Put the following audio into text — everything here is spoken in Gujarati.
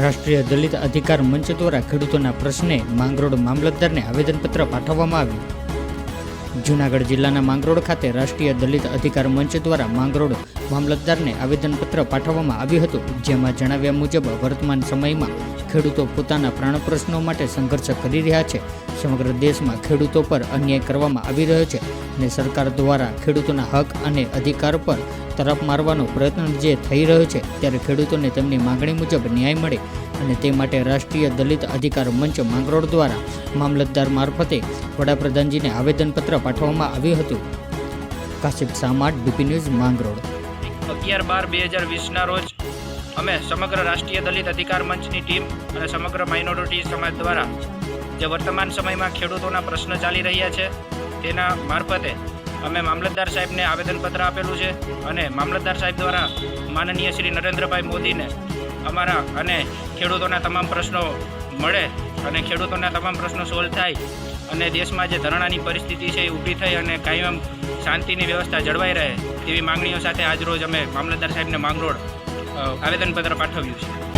રાષ્ટ્રીય દલિત અધિકાર મંચ દ્વારા ખેડૂતોના પ્રશ્ને માંગરોળ મામલતદારને આવેદનપત્ર પાઠવવામાં આવ્યું. જૂનાગઢ જિલ્લાના માંગરોળ ખાતે રાષ્ટ્રીય દલિત અધિકાર મંચ દ્વારા માંગરોળ મામલતદારને આવેદનપત્ર પાઠવવામાં આવ્યું હતું, જેમાં જણાવ્યા મુજબ વર્તમાન સમયમાં ખેડૂતો પોતાના પ્રાણ પ્રશ્નો માટે સંઘર્ષ કરી રહ્યા છે. સમગ્ર દેશમાં ખેડૂતો પર અન્યાય કરવામાં આવી રહ્યો છે અને સરકાર દ્વારા ખેડૂતોના હક અને અધિકાર પર તરફ મારવાનો પ્રયત્ન જે થઈ રહ્યો છે ત્યારે ખેડૂતોને તેમની માંગણી મુજબ ન્યાય મળે અને તે માટે રાષ્ટ્રીય દલિત અધિકાર મંચ માંગરોળ દ્વારા મામલતદાર મારફતે વડાપ્રધાનજીને આવેદનપત્ર પાઠવવામાં આવ્યું હતું. Kashif Samat, BP news, Mangrol. અગિયાર બાર બે હજાર વીસના રોજ અમે સમગ્ર રાષ્ટ્રીય દલિત અધિકાર મંચની ટીમ અને સમગ્ર માઇનોરિટી સમાજ દ્વારા જે વર્તમાન સમયમાં ખેડૂતોના પ્રશ્ન ચાલી રહ્યા છે, તેના મારફતે અમે મામલતદાર સાહેબને આવેદનપત્ર આપેલું છે અને મામલતદાર સાહેબ દ્વારા માનનીય શ્રી નરેન્દ્રભાઈ મોદીને અમારા અને ખેડૂતોના તમામ પ્રશ્નો મળે અને ખેડૂતોના તમામ પ્રશ્નો સોલ્વ થાય અને દેશમાં જે ધરણાની પરિસ્થિતિ છે એ ઊભી થઈ અને કાયમ શાંતિની વ્યવસ્થા જળવાઈ રહે તેવી માંગણીઓ સાથે આજરોજ અમે મામલતદાર સાહેબને માંગરોળ આવેદનપત્ર પાઠવ્યું છે.